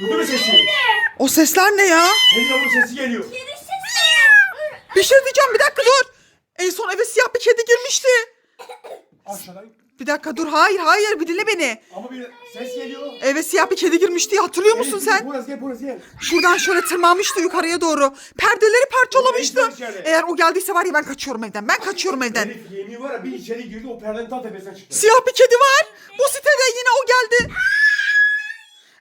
Duydun mu sesi? O sesler ne ya? Senin yavru sesi geliyor. Bir şey diyeceğim bir dakika dur. En son eve siyah bir kedi girmişti. Aşağıdan. Bir dakika dur hayır hayır bir dinle beni. Ama bir ses geliyor. Eve siyah bir kedi girmişti hatırlıyor musun sen? Burası gel burası gel. Şuradan şöyle tırmanmıştı yukarıya doğru. Perdeleri parçalamıştı. Oraya gitmedi içeri. Eğer o geldiyse var ya ben kaçıyorum evden. Ben kaçıyorum evden. Elif yemin var ya bir içeri girdi o perdenin tam tepesine çıktı. Siyah bir kedi var. Bu sitede yine o geldi.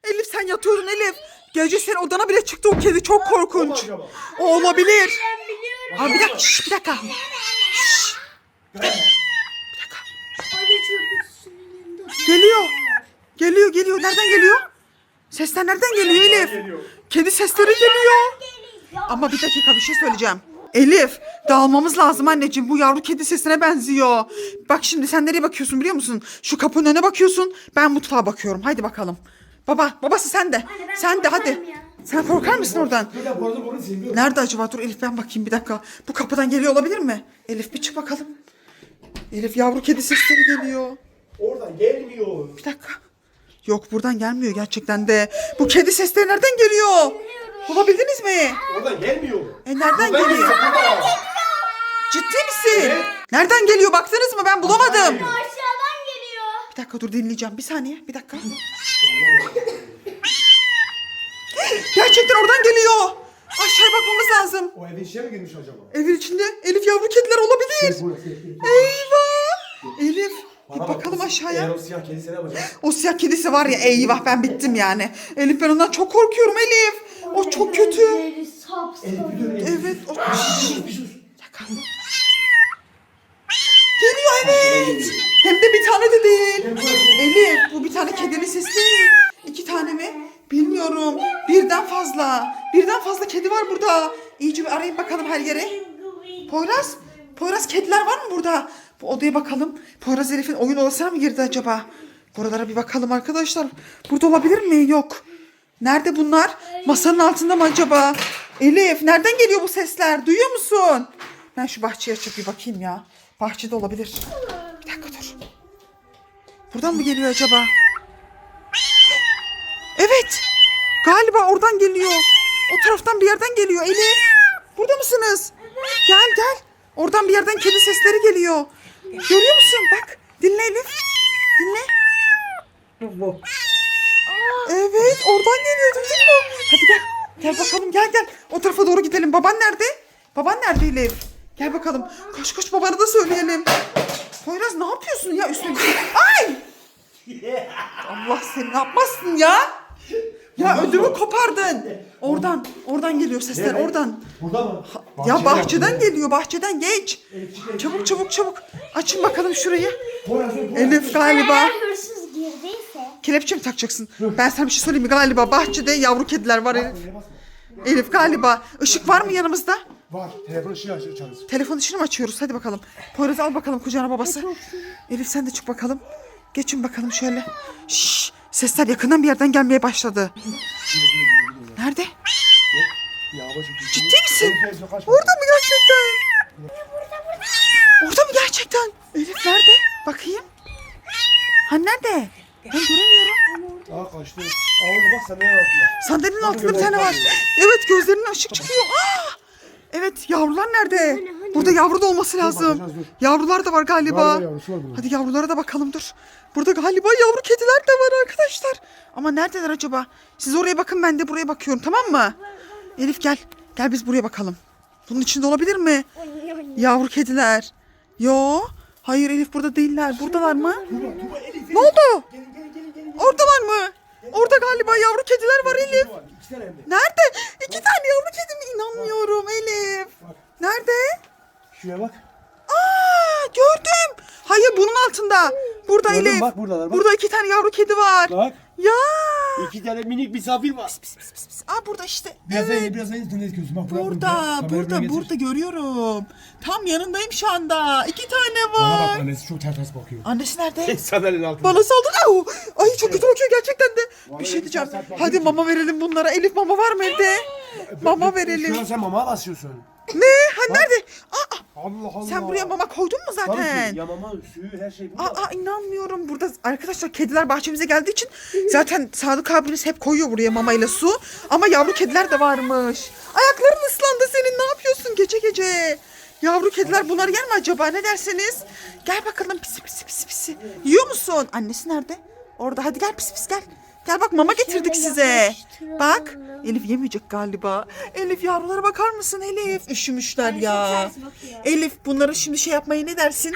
Elif sen yatıyordun Elif. Gece senin odana bile çıktı o kedi çok O mu korkunç. acaba? O olabilir. Ben biliyorum. Bir dakika şş, bir dakika. Şş, Gel. bir dakika. Hadi çöp kutusunun yanında. Geliyor. Geliyor geliyor. Nereden geliyor? Sesler nereden geliyor Elif? Kedi sesleri geliyor. Ama bir dakika bir şey söyleyeceğim. Elif dağılmamız lazım anneciğim. Bu yavru kedi sesine benziyor. Bak şimdi sen nereye bakıyorsun biliyor musun? Şu kapının önüne bakıyorsun. Ben mutfağa bakıyorum. Haydi bakalım. Baba babası sen de. Anne, sen de hadi. ya. Sen korkar mısın oradan? Nerede acaba? Dur Elif ben bakayım bir dakika. Bu kapıdan geliyor olabilir mi? Elif bir çık bakalım. Elif yavru kedi sesleri geliyor. Oradan gelmiyor. Bir dakika. Yok buradan gelmiyor gerçekten de. Bu kedi sesleri nereden geliyor? Bulabildiniz mi? Oradan gelmiyor. E nereden Ben geliyor? burada. Ciddi misin? Evet. Nereden geliyor baktınız mı? Ben bulamadım. Aşağıdan geliyor. Bir dakika dur dinleyeceğim. Bir saniye bir dakika. Gerçekten oradan geliyor. Aşağıya bakmamız lazım. O evin içine mi girmiş acaba? Evin içinde Elif yavru kediler olabilir. Gel burası gel. gel. Eyvah. Elif bir Bana bak, bakalım Eğer aşağıya. o siyah kedisi ne yapacak? O siyah kedisi var ya eyvah ben bittim yani. Elif ben ondan çok korkuyorum Elif. O çok kötü. Elif bir dur Elif. Evet. O... Bir sus. Geliyor evet. Hem de bir tane de değil. Elif bu bir tane kedinin sesi değil. İki tane mi? Bilmiyorum. Birden fazla. Birden fazla kedi var burada. İyice bir arayın bakalım her yere. Poyraz. Poyraz kediler var mı burada? Bu odaya bakalım. Poyraz Elif'in oyun odasına mı girdi acaba? Buralara bir bakalım arkadaşlar. Burada olabilir mi? Yok. Nerede bunlar? Masanın altında mı acaba? Elif nereden geliyor bu sesler? Duyuyor musun? Ben şu bahçeye açıp bir bakayım ya. Bahçede olabilir. Bir dakika dur. Buradan mı geliyor acaba? Evet. Galiba oradan geliyor. O taraftan bir yerden geliyor Elif. Burada mısınız? Gel gel. Oradan bir yerden kedi sesleri geliyor. Görüyor musun? Bak. Dinle Elif. Dinle. Evet oradan geliyor duydun mu? Hadi gel. Gel bakalım gel gel. O tarafa doğru gidelim. Baban nerede? Baban nerede Elif? Gel bakalım. Koş koş babana da söyleyelim. Poyraz ne yapıyorsun ya üstüne? Ay! Allah seni ne yapmazsın ya? Ya ödümü kopardın. Oradan, oradan geliyor sesler oradan. Burada mı? Ya bahçeden yaptı. geliyor, bahçeden geç. Çabuk çabuk çabuk. Açın bakalım şurayı. Elif galiba. Eğer hırsız girdiyse. Kelepçe mi takacaksın? Ben sana bir şey söyleyeyim mi? Galiba bahçede yavru kediler var Elif. Basma? Elif galiba. Işık var mı yanımızda? Var. Telefon ışığı aç çalış. Telefon işini mi açıyoruz? Hadi bakalım. Poyraz al bakalım kucağına babası. Elif sen de çık bakalım. Geçin bakalım şöyle. Şşş, sesler yakından bir yerden gelmeye başladı. Nerede? Ya. Ciddi misin? Orada mı gerçekten? Orada mı gerçekten? Elif nerede? Bakayım. Ha nerede? Ben göremiyorum. Aa kaçtı. Aa orada bak sen ne altında. Sandalyenin altında bir tane var. Evet gözlerinin ışık çıkıyor. Aa! Evet yavrular nerede? Burada yavru da olması lazım. Yavrular da var galiba. Hadi yavrulara da bakalım dur. Burada galiba yavru kediler de var arkadaşlar. Ama neredeler acaba? Siz oraya bakın ben de buraya bakıyorum tamam mı? Elif gel. Gel biz buraya bakalım. Bunun içinde olabilir mi? Yavru kediler. Yo. Hayır Elif burada değiller. Buradalar mı? Ne oldu? Oradalar mı? Orada galiba yavru kediler var Elif. Nerede? İki tane yavru kedi mi? İnanmıyorum Elif. Nerede? Şuraya bak. Aa gördüm. Hayır bunun altında. Burada? Elif. Bak buradalar. Burada iki tane yavru kedi var. Bak. Ya. İki tane minik misafir var. Aa burada işte. Biraz Evet. evet. biraz daha izin gözüm. Bak Burada, burada, burada görüyorum. Tam yanındayım şu anda. İki tane Bana var. bak annesi çok ters ters bakıyor. Annesi nerede? Sandalyenin altında. Bana saldırdı. Au! Ay çok kötü bakıyor gerçekten de. Bir Vallahi şey diyeceğim. Hadi mama verelim bunlara. Elif mama var mı evde? Mama Şu an verelim. sen mama basıyorsun. Ne? Ha nerede? Aa, Allah Allah. sen buraya mama koydun mu Tabii zaten? ki yamama, suyu her şey burada. Aa inanmıyorum. Burada arkadaşlar kediler bahçemize geldiği için zaten Sadık abiniz hep koyuyor buraya mamayla su. Ama yavru kediler de varmış. Ayakların ıslandı senin. Ne yapıyorsun gece gece? Yavru kediler bunlar yer mi acaba? Ne dersiniz? Gel bakalım pisi pisi pisi pisi. Yiyor musun? Annesi nerede? Orada. Hadi gel pis pis gel. Gel bak mama getirdik size. Bak. Elif yemeyecek galiba. Elif yavrulara bakar mısın Elif? Üşümüşler ya. Elif bunları şimdi şey yapmaya ne dersin?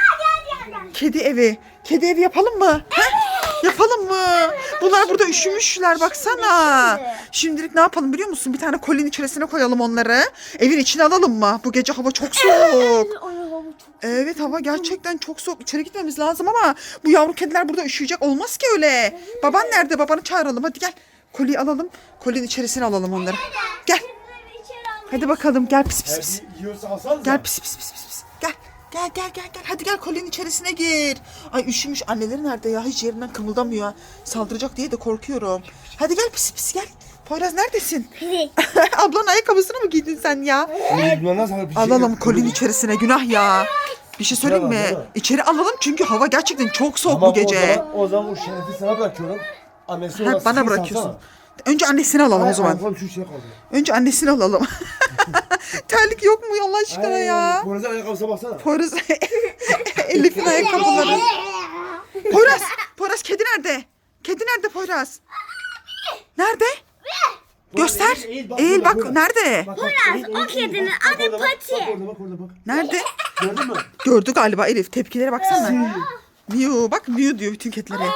Kedi evi. Kedi evi yapalım mı? Heh, yapalım mı? Bunlar burada üşümüşler baksana. şimdi. Şimdilik ne yapalım biliyor musun? Bir tane kolinin içerisine koyalım onları. Evin içine alalım mı? Bu gece hava çok soğuk. Evet hava gerçekten çok soğuk. İçeri gitmemiz lazım ama bu yavru kediler burada üşüyecek. Olmaz ki öyle. Baban nerede? Babanı çağıralım. Hadi gel. Koliyi alalım. Kolinin içerisine alalım onları. Gel. Hadi bakalım gel pis pis pis. Gel pis pis pis pis pis. Gel. Gel gel gel gel. Hadi gel kolyenin içerisine gir. Ay üşümüş. Anneleri nerede ya? Hiç yerinden kımıldamıyor. Saldıracak diye de korkuyorum. Hadi gel pis pis gel. Poyraz neredesin? Ablanın ayakkabısını mı giydin sen ya? Bir şey Alalım yok. kolyenin içerisine günah ya. Bir şey söyleyeyim mi? İçeri alalım çünkü hava gerçekten çok soğuk Ama bu gece. O zaman, o zaman o şerefi sana bırakıyorum. Annesi Ha, ona bana bırakıyorsun. salsana. Önce annesini alalım o Ay, zaman. ayaklarım şu şey kaldı. Önce annesini alalım. Terlik yok mu Allah aşkına Ay, ya? Arada ayakkabısına baksana. Poyraz Elif'in ayakkabıları. Poyraz, Poyraz kedi nerede? Kedi nerede Poyraz? Nerede? Göster. Eğil, bak Eğil bak nerede? Bak, bak, Poyraz, eğil, o kedinin bak, bak adı Pati. Bak orada bak orada bak. Nerede? Gördün mü? Gördü galiba Elif. Tepkilere baksana. Miu bak Miu diyor bütün kedilere.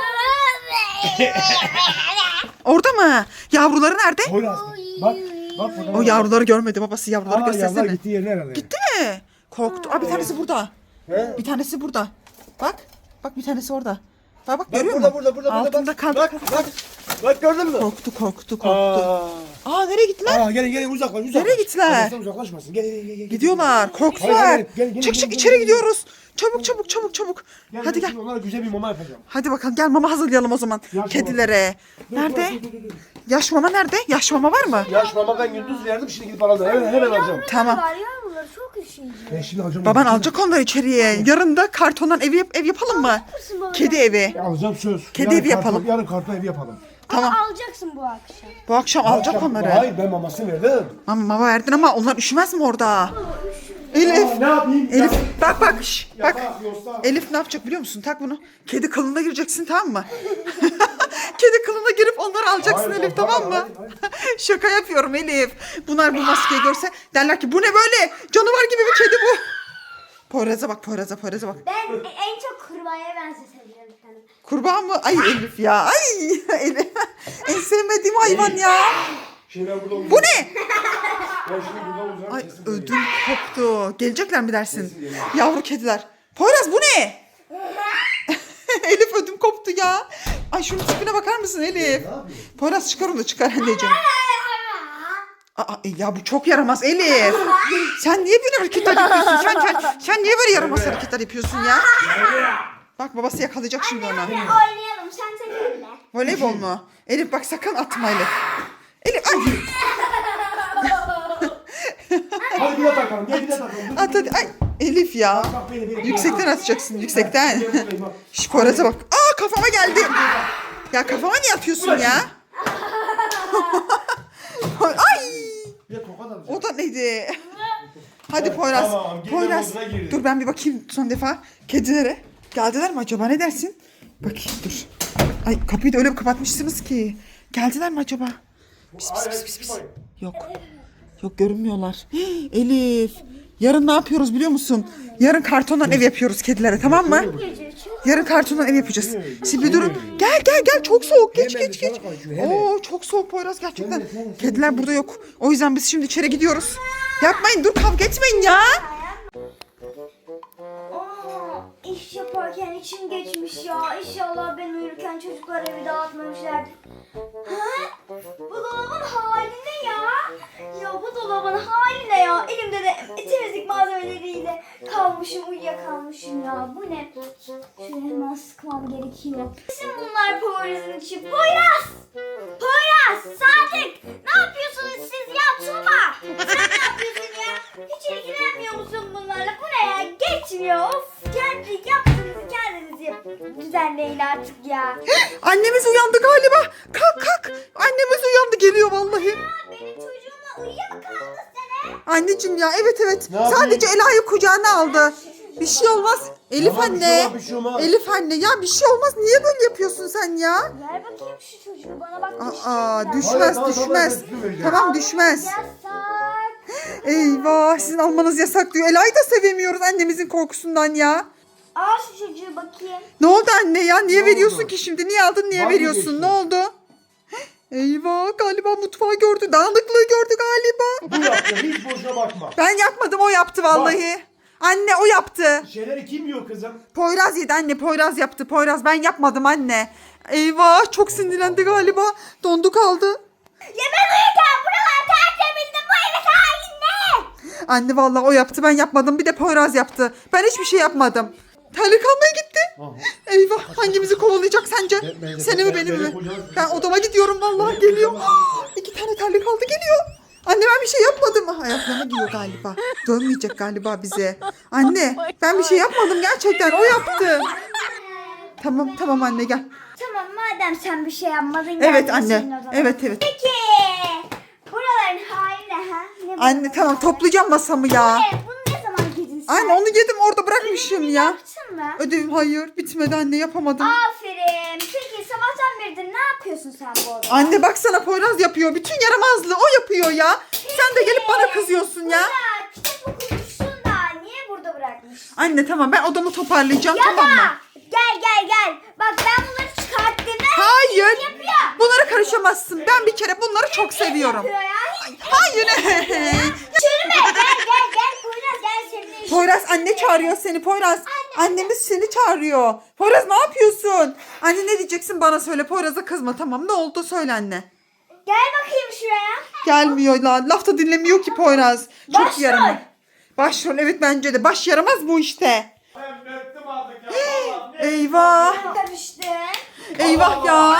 Orada mı? Yavruları nerede? Poyraz. Bak. Bak burada. O yavruları görmedi babası yavruları Aa yavrular göstersene. gitti yerine herhalde. Gitti mi? Korktu. Aa bir tanesi burada. He? Bir tanesi burada. Bak. Bak bir tanesi orada. Bak bak görüyor burada, musun? burada, burada, burada, Altında bak. kaldı. Bak, kaldı. bak. Bak gördün mü? Korktu korktu korktu. Aa. Aa nereye gittiler? Aa gelin gelin uzaklaş uzaklaş. Nereye gittiler? Annesinden uzaklaşmasın. Gel gel gel. gel. Gidiyorlar. Korktular. hadi, gel, gel, Çık gel, çık gel, içeri gel. gidiyoruz. Çabuk çabuk çabuk çabuk. Gel, Hadi gel. Onlara güzel bir mama yapacağım. Hadi bakalım gel mama hazırlayalım o zaman. Yaş Kedilere. Dur, Nerede? dur, dur, dur, dur. Yaş mama nerede? Yaş mama var mı? Yaş mama ben gündüz verdim şimdi gidip alacağım. Hemen hemen alacağım. Tamam. Var ya bunlar çok üşüyücü. Ben şimdi alacağım. Baban alacak onları içeriye. Yarın da kartondan ev, yap- ev yapalım mı? Mısın baba? Kedi evi. Alacağım söz. Kedi evi karton- yapalım. Yarın karton evi yapalım. Tamam. Ama alacaksın bu akşam. Bu akşam alacak Akşam- onları. Hayır ben mamasını verdim. Mama, mama verdin ama onlar üşümez mi orada? Elif. Aa, ne yapayım? Elif Ya- bak bak şş, bak. Yosta. Elif ne yapacak biliyor musun? Tak bunu. Kedi kılığına gireceksin tamam mı? Kedi kılığına girip onları alacaksın Hayır, Elif hayır, tamam mı? hayır, Şaka yapıyorum Elif. Bunlar bu maskeyi görse derler ki bu ne böyle? Canavar gibi bir kedi bu. Poyraz'a bak Poyraz'a Poyraz'a bak. Ben en çok kurbağaya benzetebilirim kendimi. Kurbağa mı? Ay Elif ya. Ay Elif. en sevmediğim hayvan ya. Şimdi ben burada Bu ne? Ben şimdi burada uzarım. Ay kesin ödüm koptu. Gelecekler mi dersin? Yavru kediler. Poyraz bu ne? Elif ödüm koptu ya. Ay şunun tipine bakar mısın Elif? Poyraz çıkar onu çıkar anneciğim. Aa, e, ya bu çok yaramaz Elif. Sen niye böyle hareketler yapıyorsun? Sen, sen, sen niye böyle yaramaz hareketler yapıyorsun ya? Bak babası yakalayacak şimdi onu. Oynayalım sen seninle. Voleybol mu? Elif bak sakın atma Elif. Elif ay. Hadi bir de takalım. Gel bir de takalım. At hadi. Ay Elif ya. Bak beni beni. Yüksekten atacaksın yüksekten. Bak. Şş Poyraz'a bak. Aa kafama geldi. Ya kafama niye atıyorsun ya? Ay o da neydi? Hadi Poyraz. Tamam, Poyraz. Dur ben bir bakayım son defa kedilere. Geldiler mi acaba ne dersin? Bakayım dur. Ay kapıyı da öyle kapatmışsınız ki. Geldiler mi acaba? Pis pis pis pis pis. Yok. Yok görünmüyorlar. Hii, Elif. Yarın ne yapıyoruz biliyor musun? Yarın kartondan ev yapıyoruz kedilere tamam mı? Yarın kartondan ev yapacağız. Şimdi bir durun. Gel gel gel çok soğuk. Geç geç geç. Oo çok soğuk Poyraz gerçekten. Kediler burada yok. O yüzden biz şimdi içeri gidiyoruz. Yapmayın dur kavga etmeyin ya. İş yaparken içim geçmiş ya. İnşallah ben uyurken çocuklar evi dağıtmamışlardır. Ha? Bu dolabın hali ne ya? Ya bu dolabın hali ne ya? Elimde de temizlik malzemeleriyle kalmışım, uyuyakalmışım ya. Bu ne? Şöyle hemen sıkmam gerekiyor. Kesin bunlar Poyraz'ın içi. Poyraz! Poyraz! Sadık! Ne yapıyorsunuz siz ya? Tuba! Ne yapıyorsun ya? Hiç ilgilenmiyor musun bunlarla? Bu ne ya? Geçmiyor. Of yaptığınızı kendiniz yapın. Düzenleyin artık ya. Annemiz uyandı galiba. Kalk kalk. Annemiz uyandı geliyor vallahi. Benim çocuğumla uyuyakaldı sene. Anneciğim ya evet evet. Ne yapayım? Sadece Ela'yı kucağına aldı. Bir şey olmaz. Elif Tamam, bir şey anne. olmaz, bir şey olmaz. Elif anne ya bir şey olmaz. Niye böyle yapıyorsun sen ya? Ver bakayım şu çocuğu bana bak. Aa düşmez Hayır, tamam, düşmez. tamam, ben vereceğim. Tamam düşmez. Yasak. Eyvah sizin almanız yasak diyor. Ela'yı da sevemiyoruz annemizin korkusundan ya. Al şu çocuğu bakayım. Ne oldu anne ya? Niye Ne veriyorsun oldu? ki şimdi? Niye aldın niye Vazgeçtim. veriyorsun? Ne oldu? Eyvah galiba mutfağı gördü. Dağınıklığı gördü galiba. Bu yaptı. Hiç boşuna bakma. Ben yapmadım o yaptı vallahi. Anne o yaptı. Şeyleri kim yiyor kızım? Poyraz yedi anne Poyraz yaptı. Poyraz ben yapmadım anne. Eyvah çok sinirlendi galiba. Dondu kaldı. Ya ben uyurken buralar tertemizdi. Bu evin hali ne? Anne vallahi o yaptı ben yapmadım. Bir de Poyraz yaptı. Ben hiçbir şey yapmadım. Terlik almaya gitti. Eyvah hangimizi kovalayacak sence? Ben- ben- Seni mi ben- beni ben- mi? ben- Ben odama gidiyorum vallahi geliyor. İki tane terlik aldı geliyor. Anne ben bir şey yapmadım. Ayaklarına giyiyor galiba. Dönmeyecek galiba bize. Anne ben bir şey yapmadım gerçekten o yaptı. Tamam tamam anne gel. Tamam madem sen bir şey yapmadın. Evet anne. Evet evet. Peki. Buraların hali ne ha? Ne Anne tamam toplayacağım masamı ya. Evet, bunu Anne onu yedim orada bırakmışım ya. Yaptın mı? Ödevim hayır bitmedi anne yapamadım. Aferin. Peki sabahtan beridir ne yapıyorsun sen bu odada? Anne baksana Poyraz yapıyor. Bütün yaramazlığı o yapıyor ya. Sen de gelip bana kızıyorsun ya. Burada kitap okumuşsun da niye burada bırakmışsın? Anne tamam ben odamı toparlayacağım Ya tamam mı? da gel gel gel. Bak ben bunları çıkarttım. Hayır. Yapıyor. Bunlara karışamazsın. Ben bir kere bunları çok seviyorum. Yapıyor ya. Hayır. Çürüme gel gel gel. Poyraz anne çağırıyor seni Poyraz. Annemiz seni çağırıyor. Poyraz ne yapıyorsun? Anne ne diyeceksin bana söyle. Poyraz'a kızma tamam. Ne oldu söyle anne. Gel bakayım şuraya. Gelmiyor la. Laf da dinlemiyor ki Poyraz. Çok Başrol. yaramaz. Başrol evet bence de. Baş yaramaz bu işte. Ben bettim artık ya. vallahi. Ne- Eyvah. Karıştı. Eyvah ya.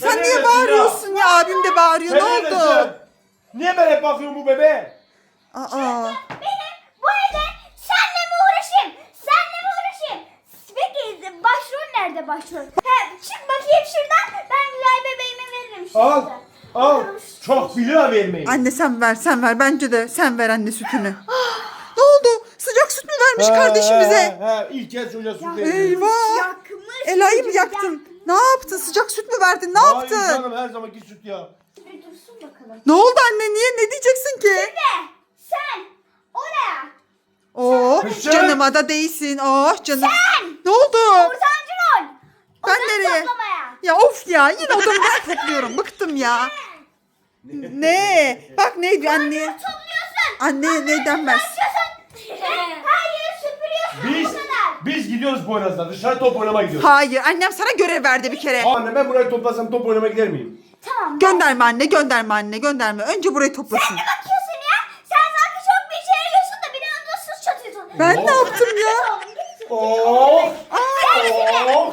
Sen niye bağırıyorsun ya? Abim de bağırıyor. Sen Ne neredesin? oldu? Niye ben hep bakıyorum bu bebeğe? Aa. Benim bu evde senle mi uğraşayım? Senle mi uğraşayım? Peki başrol nerede başrol? He, çık bakayım şuradan. Ben Gülay bebeğime veririm şu Al. sütü. Al. Bakalım şu- Çok biliyor vermeyin. Anne sen ver sen ver. Bence de sen ver anne sütünü. ne oldu? Sıcak süt mü vermiş kardeşimize? He, he, ilk kez çocuğa süt veriyor. Eyvah. Yakmış. Ela'yı mı yaktın? Ne yaptın? Sıcak süt mü verdin? Ne Hayır yaptın? canım her zamanki süt ya. Bir dursun bakalım. Ne oldu anne? Niye? Ne diyeceksin ki? Ve sen oraya Oh Kızım. canıma da değsin. Oh canım. Ne oldu? ortancı rol. Ben Odan nereye? toplamaya. Ya of ya yine odamı ben topluyorum. Bıktım ya. Ne? Bak neydi anne? Topluyorsun. Anne ne denmez? Yapıyorsun. Her yeri süpürüyorsun. Biz Bu kadar. biz gidiyoruz Poyraz'la dışarı top oynamaya gidiyoruz. Hayır annem sana görev verdi bir kere. Anne ben burayı toplasam top oynamaya gider miyim? Tamam. Gönderme anne gönderme anne gönderme. Önce burayı toplasın. Ne bakıyorsun ya? Sen sanki çok bir şey yiyorsun da bir anda sus çatıyorsun. Ben ne yaptım ya? Oh! Oh! Buraya buraya.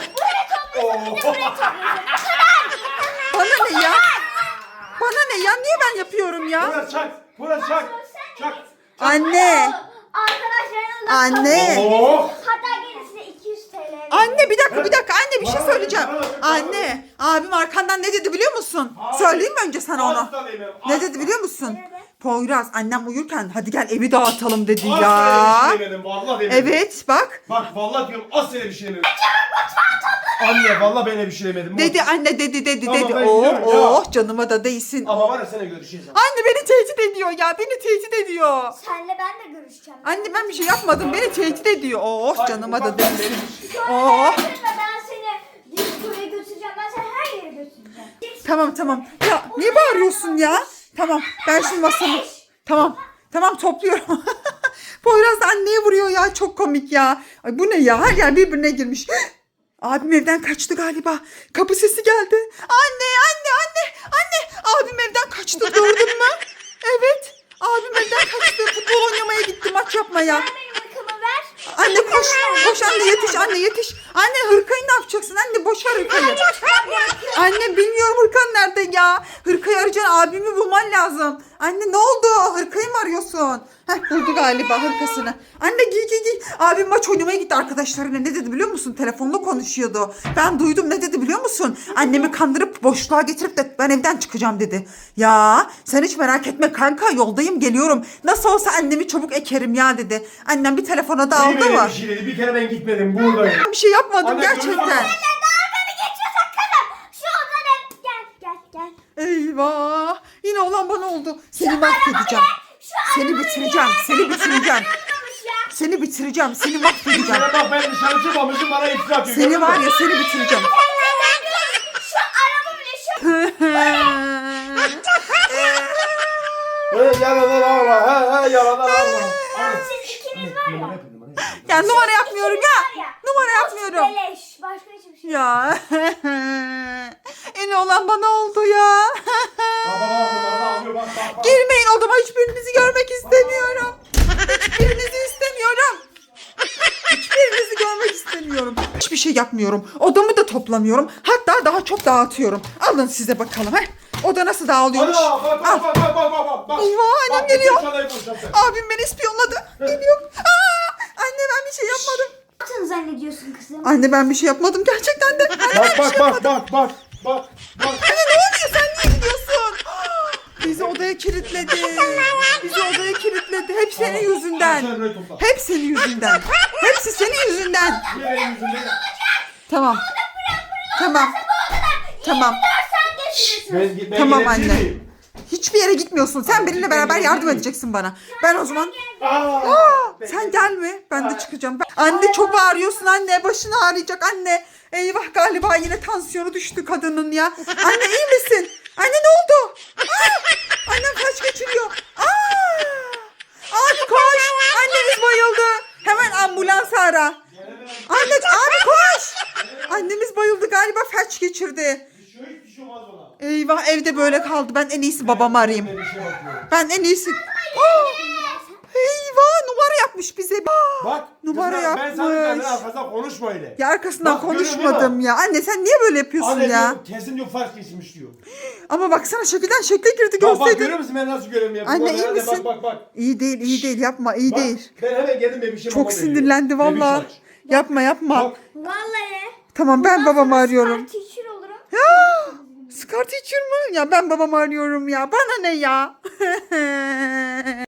Bana ne ya? Bana ne ya? Niye ben yapıyorum ya? Poyraz çak! Poyraz çak! Çak! Anne. Arkadaşlarının da Anne. Oh! Hatta gerisine 200 TL. verin. Anne bir dakika bir dakika anne bir şey söyleyeceğim. Anne abim arkandan ne dedi biliyor musun? Söyleyeyim mi önce sana onu? Ne dedi biliyor musun? Poyraz annem uyurken hadi gel evi dağıtalım dedi ya. öyle bir şey demedim, vallahi demedim. Evet bak. Bak vallahi diyorum asla öyle bir şey demedim. Anne vallahi ben öyle bir şey demedim. Dedi anne dedi dedi Tamam, dedi. ben Oh gidiyorum ya. oh canıma da değsin. Ama var ya sana görüşeceğiz. Anne beni tehdit ediyor ya beni tehdit ediyor. Senle ben de görüşeceğim. Anne ben bir şey yapmadım beni tehdit ediyor. Oh Hayır, canıma da bak, ben değsin. bir şey- Sonra Oh. merak etme, ben seni diskoya götüreceğim. Ben seni her yere götüreceğim. Tamam tamam. Ya niye bağırıyorsun ya? Tamam ben şimdi masamı... Tamam. Tamam topluyorum. Poyraz da anneye vuruyor ya. Çok komik ya. Ay bu ne ya? Her yer birbirine girmiş. Abim evden kaçtı galiba. Kapı sesi geldi. Anne anne anne anne. Abim evden kaçtı gördün mü? Evet. Abim evden kaçtı. Futbol oynamaya gitti maç yapmaya. Ver benim hırkamı ver. Anne koş. Koş anne yetiş anne yetiş. Anne hırkayı ne yapacaksın? Anne boş ver hırkayı. Anne bilmiyorum hırkan nerede ya? Hırkayı arayacaksın abimi bulman lazım. Anne ne oldu? Hırkayı mı arıyorsun? Heh buldu galiba hırkasını. Anne giy giy giy. Abim maç oynamaya gitti arkadaşlarına. Ne dedi biliyor musun? Telefonla konuşuyordu. Ben duydum ne dedi biliyor musun? Annemi kandırıp boşluğa getirip de ben evden çıkacağım dedi. Ya sen hiç merak etme kanka yoldayım geliyorum. Nasıl olsa annemi çabuk ekerim ya dedi. Annem bir telefona da İyi aldı mı? bir şey dedi. Bir kere ben gitmedim buradayım. Bir şey yapmadım Anne, gerçekten. görüyor musun? Dalganı geçiyorsak kızım. Şu odanın gel gel gel. Eyvah. Yine olan bana oldu. Seni mahvedeceğim. Seni bitireceğim. Seni bitireceğim. Seni bitireceğim. Seni Bir mahvedeceğim. kere bak ben dışarı çıkmamışım bana iftira atıyor. Seni gördün var mü? ya seni bitireceğim. Şu araba bile şu. He yalanlar ağla. He he yalanlar ağla. Siz ikiniz var ya. Ya numara yapmıyorum ya. ya. Numara yapmıyorum. Beleş. Başka hiçbir şey. Ya. Yine olan bana oldu ya. Girmeyin odama hiçbirinizi görmek istemiyorum. Hiçbirinizi istemiyorum. Hiçbirinizi görmek istemiyorum. Hiçbir şey yapmıyorum. Odamı da toplamıyorum. Hatta daha çok dağıtıyorum. Alın size bakalım. He. Oda nasıl dağılıyormuş? Ana bak bak bak bak bak bak bak. Eyvah, annem Bak, geliyor. Abim beni ispiyonladı. Geliyor. Aa, anne ben bir şey yapmadım. Ne yaptığını zannediyorsun kızım? Anne ben bir şey yapmadım gerçekten de. Anne ben Bak bir bak şey bak yapmadım. bak bak bak bak. Anne ne oluyor sen niye gidiyorsun? Bizi odaya kilitledi. Bizi odaya kilitledi. Hep senin Sen yüzünden. burayı topla. Hep senin yüzünden. Hepsi senin yüzünden. Tamam. Tamam. Tamam. Sen geçirirsin. Ben gitmeye Tamam gelebilir anne. miyim? Hiçbir yere gitmiyorsun. Sen benimle beraber yardım edeceksin bana. Ben o zaman... Aa, sen gelme. Ben de çıkacağım. Ben- Anne çok ağrıyorsun anne. Başın ağrıyacak anne. Eyvah galiba yine tansiyonu düştü kadının ya. Anne iyi misin? Anne ne oldu? Aa, annem kaç geçiriyor. Aa, abi koş. Annemiz bayıldı. Hemen ambulans ara. Anne abi koş. Annemiz bayıldı galiba felç geçirdi. Şey hiçbir şey olmaz ona. Eyvah evde böyle kaldı. Ben en iyisi babamı arayayım. Ben şey bakıyorum. Ben en iyisi... Aa, eyvah numara yapmış bize. Aa, Bak. Numara kızlar, Ben sana yapmış. arkasından konuşma öyle. Ya arkasından Bak, görüyor konuşmadım ya. Anne sen niye böyle yapıyorsun Anne ya? diyor, kesin diyor fark geçmiş diyor. Ama baksana şekilden şekle girdi Bak bak görseydin. görüyor musun ben nasıl görüyorum ya? Anne, iyi misin? Bak bak bak. İyi değil iyi değil yapma iyi Bak, değil. Ben hemen geldim bebişim. Çok sinirlendi valla. Yapma yapma. Bak. Vallahi. Tamam ben babamı arıyorum. Ya, Scar teacher mı? Ya ben babamı arıyorum ya. Bana ne ya?